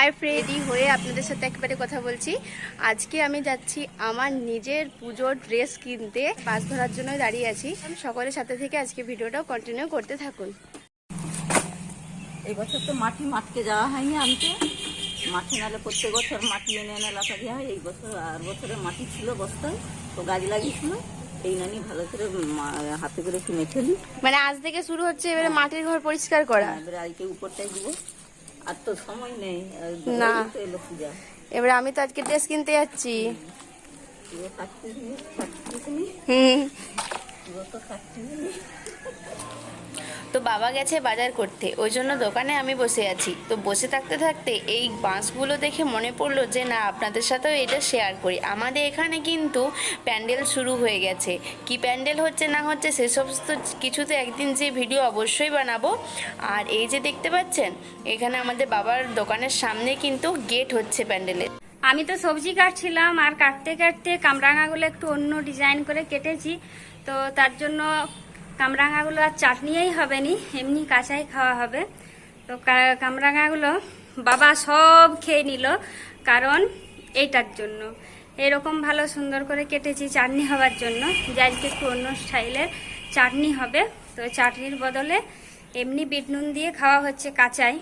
High Freddie হয়ে আপনাদের সাথে একবারে কথা বলছি। আজকে আমি যাচ্ছি আমার নিজের পুজোর ড্রেস কিনতে। বাস ধরার জন্য দাঁড়িয়ে আছি। সকলের সাথে থেকে আজকে ভিডিওটাও কন্টিনিউ করতে থাকুন। এই বছর তো মাটি মাঠকে যাওয়া হয়নি আনতে। মাঠে নালে প্রত্যেক বছর মাটি এনে এনে লাটা দেওয়া হয়। এই বছর আর বছরে মাটি ছিল বস্তায় তো গাছ লাগিয়েছিল। এই নানি ভালো করে হাতে করে একটু মেখে মানে আজ থেকে শুরু হচ্ছে এবারে মাটির ঘর পরিষ্কার করা। এবারে আজকে উপরটাই দিব। আর তো সময় নেই না। এবারে আমি তো আজকে ড্রেস কিনতে যাচ্ছি। হুম। তো বাবা গেছে বাজার করতে। ওই জন্য দোকানে আমি বসে আছি। তো বসে থাকতে থাকতে এই বাঁশগুলো দেখে মনে পড়ল যে, না, আপনাদের সাথেও এটা শেয়ার করি। আমাদের এখানে কিন্তু প্যান্ডেল শুরু হয়ে গেছে। কি প্যান্ডেল হচ্ছে, না হচ্ছে সেসব তো কিছুতে একদিন যে ভিডিও অবশ্যই বানাবো। আর এই যে দেখতে পাচ্ছেন, এখানে আমাদের বাবার দোকানের সামনে কিন্তু গেট হচ্ছে প্যান্ডেলের আমি তো সবজি কাটছিলাম আর কাটতে কাটতে কামরাঙাগুলো একটু অন্য ডিজাইন করে কেটেছি। তো তার জন্য কামরাঙাগুলো আর চাটনিই হবে নি, এমনি কাঁচাই খাওয়া হবে। তো কামরাঙাগুলো বাবা সব খেয়ে নিল, কারণ এইটার জন্য। এরকম ভালো সুন্দর করে কেটেছি চাটনি হওয়ার জন্য, যে আজকে একটু অন্য স্টাইলের চাটনি হবে। তো চাটনির বদলে এমনি বিট দিয়ে খাওয়া হচ্ছে কাঁচাই।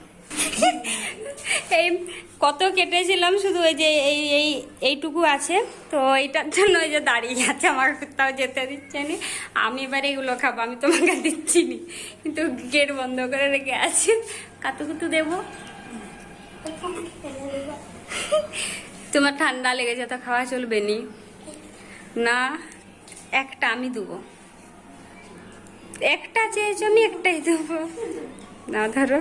এই কত কেটেছিলাম শুধু ওই যে এই এই, এইটুকু আছে। তো এইটার জন্য ওই যে দাঁড়িয়ে আছে, আমার কোথাও যেতে দিচ্ছে না। আমি এবার এগুলো খাব, আমি তোমাকে দিচ্ছি নি। কিন্তু গেট বন্ধ করে রেখে আছি। কাতু কুতু দেবো। তোমার ঠান্ডা লেগেছে তো খাওয়া চলবে নি। না, একটা আমি দেবো। একটা চেয়েছো আমি একটাই দেবো। না ধরো।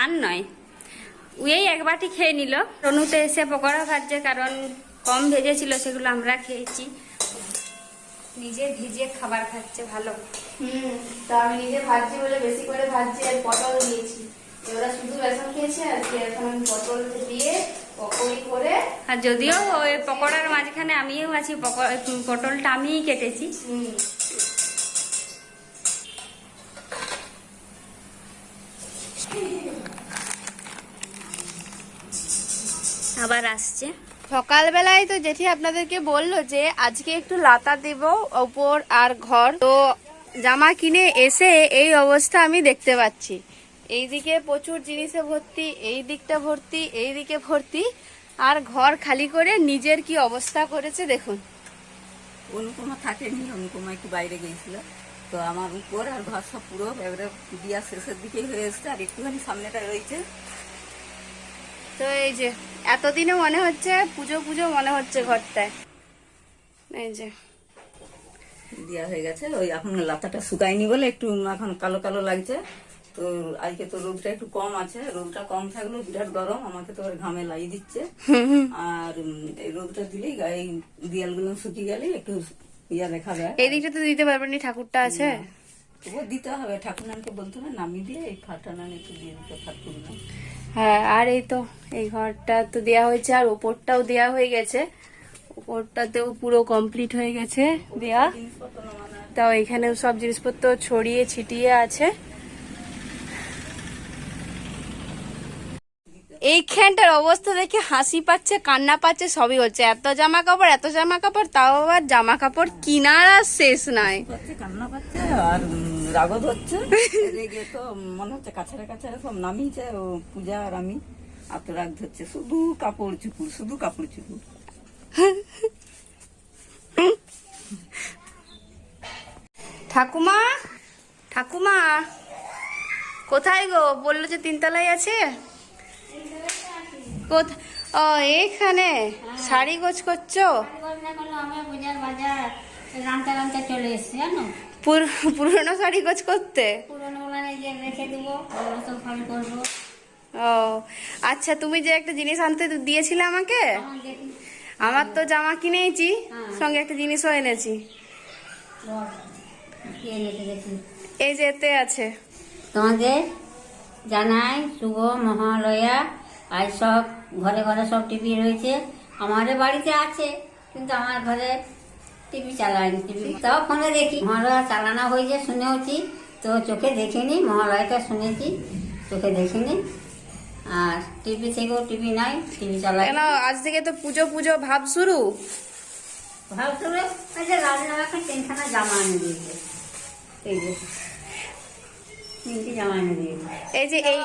আর নয়। উয়েই এক বাটি খেয়ে নিল। রনুতে এসে পকোড়া ভাজছে, কারণ কম ভেজেছিল, সেগুলো আমরা খেয়েছি। নিজে ভিজে খাবার খাচ্ছে, ভালো। হুম, তো আমি নিজে ভাজছি বলে বেশি করে ভাজছি আর পটল দিয়েছি। ওরা শুধু বেসন খেয়েছে আর কি এখন পটল দিয়ে আর যদিও ওই পকোড়ার মাঝখানে আমিও আছি পকো- পটলটা আমিই কেটেছি। আবার আসছে। সকালবেলায় তো জেঠি আপনাদেরকে বলল যে আজকে একটু লাতা দেব ওপর আর ঘর। তো জামা কিনে এসে এই অবস্থা আমি দেখতে পাচ্ছি। এইদিকে প্রচুর জিনিসে ভর্তি এই দিকটা ভর্তি এই দিকে ভর্তি। আর ঘর খালি করে নিজের কি অবস্থা করেছে দেখুন। অনুপমা থাকেনি অনুপমা একটু বাইরে গিয়েছিল। তো আমার উপর আর ঘর সব পুরো এবারে দিয়া শেষের দিকেই হয়ে এসছে আর একটুখানি সামনেটা রয়েছে। তো এই যে এতদিনে মনে হচ্ছে পুজো পুজো মনে হচ্ছে ঘরটায়। এই যে। দেওয়া হয়ে গেছে ওই এখন লাতাটা শুকায়নি বলে একটু এখন কালো কালো লাগছে। তো আজকে তো রোদটা একটু কম আছে। রোদটা কম থাকলেও বিরাট গরম আমাকে তো ঘামে লাগিয়ে দিচ্ছে। আর এই রোদটা দিলেই গায়ে দিয়ালগুলো শুকিয়ে গেলে একটু ইয়া দেখা যায়। এই দিকটা তো দিতে পারবেন নি ঠাকুরটা আছে? তবুও দিতে হবে ঠাকুর নানকে বলতে হবে নামিয়ে দিয়ে এই ফাটা নান একটু দিয়ে দিতে ঠাকুর হ্যাঁ আর এই তো এই ঘরটা তো দেয়া হয়েছে আর ওপরটাও দেয়া হয়ে গেছে। ওপরটাতেও পুরো কমপ্লিট হয়ে গেছে দেয়া। তাও এখানে সব জিনিসপত্র ছড়িয়ে ছিটিয়ে আছে। এইখানটার অবস্থা দেখে হাসি পাচ্ছে কান্না পাচ্ছে সবই হচ্ছে। এত জামা কাপড় এত জামা কাপড় তাও আবার জামা কাপড় কিনার আর শেষ নাই। কান্না পাচ্ছে আর তো মনে হচ্ছে কাছারে কাছারে সব নামিয়েছে ও পূজা আর আমি। আর তো রাগ ধরছে শুধু কাপড় চুপুর শুধু কাপড় চুপুর। ঠাকুমা ঠাকুমা কোথায় গো? বলল যে তিনতলায় আছে। কোথ- ও এইখানে শাড়ি গোছ করছ? পুরনো শাড়ি গোছ করতে? ও আচ্ছা তুমি যে একটা জিনিস আনতে দিয়েছিলে আমাকে? আমার তো জামা কিনেছি সঙ্গে একটা জিনিসও এনেছি। এই যে এতে আছে। তোমাদের জানাই শুভ মহালয়া। আজ সব ঘরে ঘরে সব টিভি রয়েছে। আমাদের বাড়িতে আছে কিন্তু আমার ঘরে টিভি চালায়নি। টিভি তাও ফোনে দেখি। মহালয়া চালানো হয়েছে শুনেওছি তো চোখে দেখিনি মহালয়াটা শুনেছি চোখে দেখিনি। আর টিভি থেকেও টিভি নাই টিভি চালাই কেন আজ থেকে তো পুজো পুজো ভাব শুরু? ভালো করে ওই যে তিনখানা জামা এনে দিয়েছে। এই যে তিনটি জামা এনে দিয়েছে এই যে এই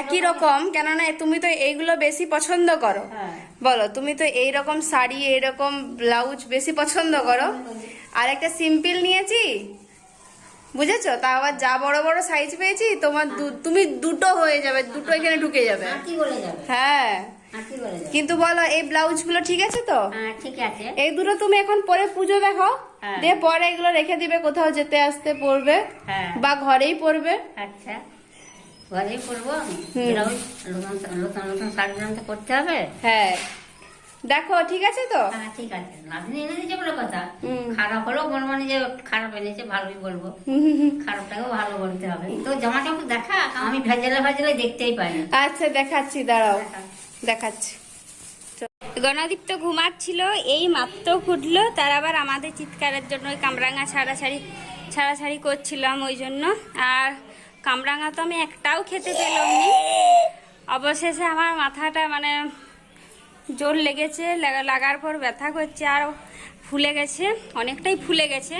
একই রকম? কেননা তুমি তো এইগুলো বেশি পছন্দ করো। হ্যাঁ। বলো তুমি তো এই রকম শাড়ি এরকম ব্লাউজ বেশি পছন্দ করো। আর একটা সিম্পল নিয়েছি। বুঝেছ? তা আবার যা বড় বড় সাইজ পেয়েছি তোমার তুমি দুটো হয়ে যাবে দুটো এখানে ঢুকে যাবে। হাঁটি বলে যাবে? হ্যাঁ। কিন্তু বলো এই ব্লাউজগুলো ঠিক আছে তো? হ্যাঁ ঠিক আছে। এই দুটো তুমি এখন পরে পুজো দেখো হ্যাঁ। দিয়ে পরে এগুলো রেখে দিবে কোথাও যেতে আসতে পড়বে হ্যাঁ। বা ঘরেই পড়বে। আচ্ছা। ঘরেই শাড়ি করতে হবে? হ্যাঁ। দেখো ঠিক আছে তো? হ্যাঁ ঠিক আছে। নাতনি এনে দিয়েছে বলে কথা। খারাপ বলব যে খারাপ এনেছে ভালোই বলব। খারাপটাকেও ভালো বলতে হবে। তো জামাটা দেখা? আমি ভেজালে ভেজালে দেখতেই পাই আচ্ছা দেখাচ্ছি দাঁড়াও। দেখাচ্ছি। গণদীপ তো ঘুমাচ্ছিল, এই মাত্র ফুটলো, তার আবার আমাদের চিৎকারের জন্য ওই কামরাঙা ছাড়াছাড়ি ছাড়াছাড়ি করছিলাম ওই জন্য। আর কামরাঙা তো আমি একটাও খেতে পেলাম নি অবশেষে আমার মাথাটা মানে জোর লেগেছে লাগার পর ব্যথা করছে আর ফুলে গেছে, অনেকটাই ফুলে গেছে।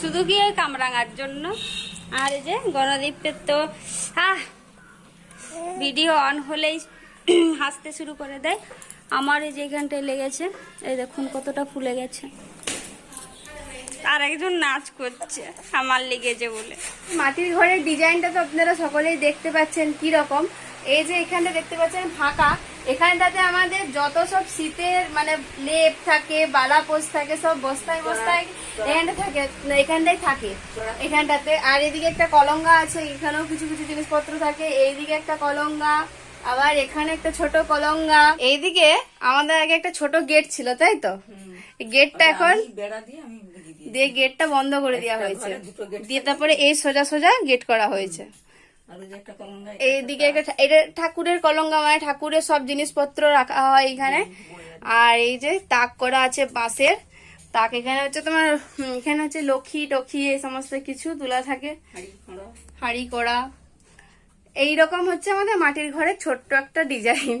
শুধু কি ওই কামরাঙার জন্য? আর এই যে গণদীপের তো, আহ, ভিডিও অন হলেই হাসতে শুরু করে দেয়। আমার এই যেখানটায় লেগেছে, এই দেখুন কতটা ফুলে গেছে। আর একজন নাচ করছে, আমার লেগেছে বলে। মাটির ঘরের ডিজাইনটা তো আপনারা সকলেই দেখতে পাচ্ছেন কি রকম এই যে এখানটা দেখতে পাচ্ছেন ফাঁকা। এখানটাতে আমাদের যত সব শীতের মানে লেপ থাকে বালা বালাপোষ থাকে, সব বস্তায় বস্তায় এখানটা থাকে, এখানটাই থাকে। এখানটাতে। আর এদিকে একটা কলঙ্গা আছে, এখানেও কিছু কিছু জিনিসপত্র থাকে। এইদিকে একটা কলঙ্গা আবার এখানে একটা ছোট কলঙ্গা। এইদিকে আমাদের আগে একটা ছোট গেট ছিল তাই তো? গেটটা এখন দিয়ে গেটটা বন্ধ করে দেওয়া হয়েছে। দিয়ে তারপরে এই সোজা সোজা গেট করা হয়েছে। এইদিকে এটা ঠাকুরের কলঙ্গা মানে ঠাকুরের সব জিনিসপত্র রাখা হয় এখানে। আর এই যে তাক করা আছে বাঁশের তাক এখানে হচ্ছে তোমার এখানে হচ্ছে লক্ষ্মী টক্ষী এই সমস্ত কিছু তোলা থাকে। হাড়ি খোঁড়া। হাড়ি করা এইরকম হচ্ছে আমাদের মাটির ঘরের ছোট্ট একটা ডিজাইন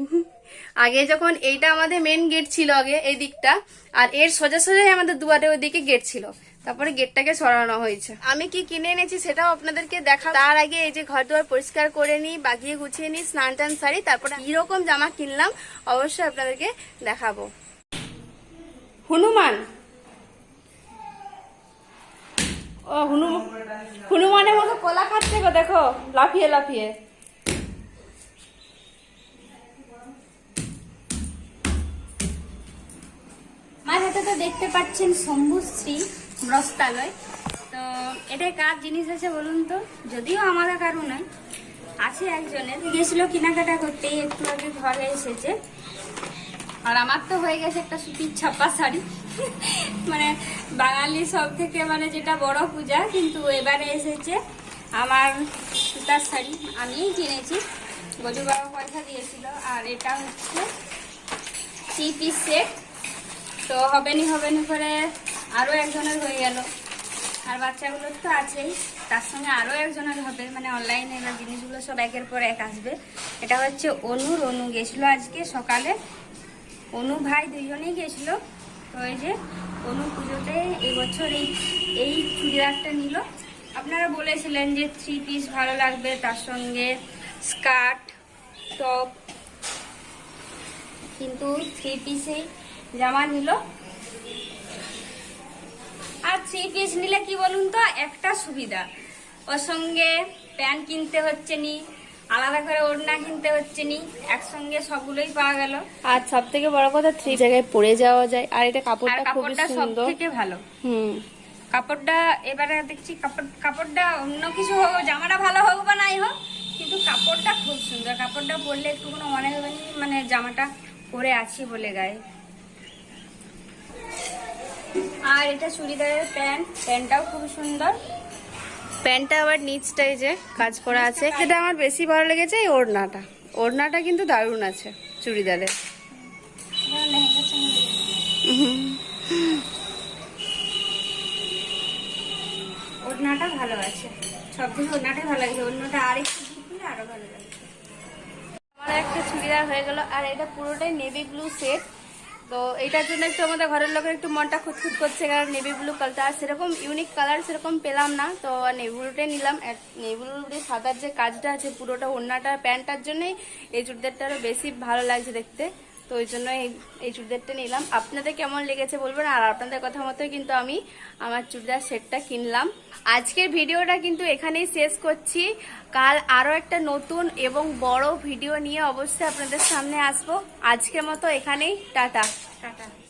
আগে যখন এইটা আমাদের মেন গেট ছিল আগে, এই দিকটা, আর এর সোজা সোজাই আমাদের দুয়ারে ওইদিকে গেট ছিল। তারপরে গেটটাকে সরানো হয়েছে। আমি কি কিনে এনেছি সেটাও আপনাদেরকে দেখা তার আগে এই যে ঘর দুয়ার পরিষ্কার করে নিই, বাগিয়ে গুছিয়ে নিই, স্নান টান সারি, তারপরে কীরকম জামা কিনলাম, অবশ্যই আপনাদেরকে দেখাবো। হনুমান ও হনুমান হনুমানের মতো কলা খাচ্ছে গো, দেখো, লাফিয়ে লাফিয়ে। আমার হাতে তো দেখতে পাচ্ছেন শম্ভুশ্রী ব্রস্তালয় তো এটা কার জিনিস আছে বলুন তো? যদিও আমাদের কারও নয়, আছে একজনের। গেছিল কেনাকাটা করতেই একটু আগে ঘরে এসেছে। আর আমার তো হয়ে গেছে একটা সুতির ছাপা শাড়ি। মানে বাঙালি সব থেকে মানে যেটা বড় পূজা, কিন্তু এবারে এসেছে আমার সুতার শাড়ি। আমিই কিনেছি। গজু বাবা পয়সা দিয়েছিল। আর এটা হচ্ছে থ্রি পিস সেট। তো হবেনি হবেনি করে আরও একজনের হয়ে গেল। আর বাচ্চাগুলোর তো আছেই। তার সঙ্গে আরও একজনের হবে। মানে অনলাইনে এবার জিনিসগুলো সব একের পর এক আসবে। এটা হচ্ছে অনুর। অনু গেছিল আজকে সকালে। অনু ভাই দুজনেই গেছিল। যে অনু পুজোতে এবছর এই এই চুড়িদারটা নিল। আপনারা বলেছিলেন যে থ্রি পিস ভালো লাগবে, তার সঙ্গে স্কার্ট টপ কিন্তু থ্রি পিসেই জামা নিল। আর থ্রি পিস নিলে কি বলুন তো, একটা সুবিধা। ওর সঙ্গে প্যান্ট কিনতে হচ্ছে নি আলাদা করে ওড়না কিনতে হচ্ছে নি একসঙ্গে সবগুলোই পাওয়া গেল। আর সব থেকে বড় কথা থ্রি জায়গায় পরে যাওয়া যায় আর এটা কাপড়টা সব সুন্দর। থেকে ভালো। হুম। কাপড়টা এবারে দেখছি কাপড় কাপড়টা অন্য কিছু হোক জামাটা ভালো হোক বা নাই হোক কিন্তু কাপড়টা খুব সুন্দর। কাপড়টা পরলে একটু কোনো মনে হবে না মানে জামাটা পরে আছি বলে গায়ে। আর এটা চুড়িদারের প্যান্ট প্যান্টটাও খুব সুন্দর। প্যান্টটা আবার নিচটাই যে কাজ করা আছে। সেটা আমার বেশি ভালো লেগেছে এই ওড়নাটা। ওড়নাটা কিন্তু দারুণ আছে চুড়িদারে ওড়নাটা ভালো আছে। সব আমার একটা চুড়িদার হয়ে গেল আর এটা পুরোটাই নেভি ব্লু সেট তো এটার জন্য একটু আমাদের ঘরের লোকের একটু মনটা খুঁতখুত করছে, কারণ নেভি ব্লু কালারটা আর সেরকম ইউনিক কালার সেরকম পেলাম না। তো নেভি ব্লুটাই নিলাম। নেভি ব্লুটি সাদার যে কাজটা আছে, পুরোটা ওড়নাটা, প্যান্টটার জন্যই এই চুড়িদারটা আরও বেশি ভালো লাগছে দেখতে। তো ওই জন্য এই চুড়িদারটা নিলাম। আপনাদের কেমন লেগেছে বলবেন? আর আপনাদের কথা মতোই কিন্তু আমি আমার চুড়িদার সেটটা কিনলাম। আজকের ভিডিওটা কিন্তু এখানেই শেষ করছি। কাল আরও একটা নতুন এবং বড় ভিডিও নিয়ে অবশ্যই আপনাদের সামনে আসব। আজকের মতো এখানেই। টাটা। টাটা।